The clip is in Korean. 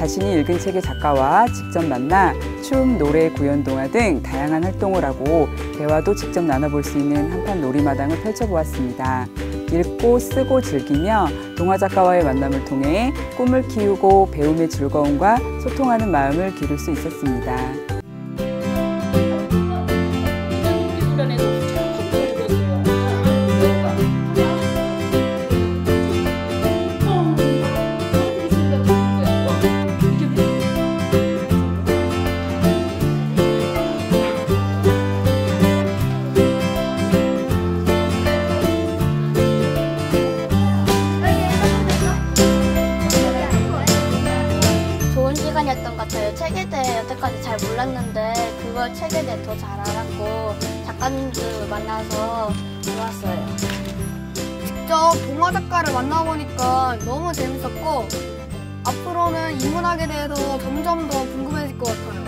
자신이 읽은 책의 작가와 직접 만나 춤, 노래, 구연, 동화 등 다양한 활동을 하고 대화도 직접 나눠볼 수 있는 한판 놀이마당을 펼쳐보았습니다. 읽고 쓰고 즐기며 동화 작가와의 만남을 통해 꿈을 키우고 배움의 즐거움과 소통하는 마음을 기를 수 있었습니다. 여태까지 잘 몰랐는데 그걸 책에 대해 더 잘 알았고 작가님들 만나서 좋았어요. 직접 동화 작가를 만나보니까 너무 재밌었고 앞으로는 인문학에 대해서 점점 더 궁금해질 것 같아요.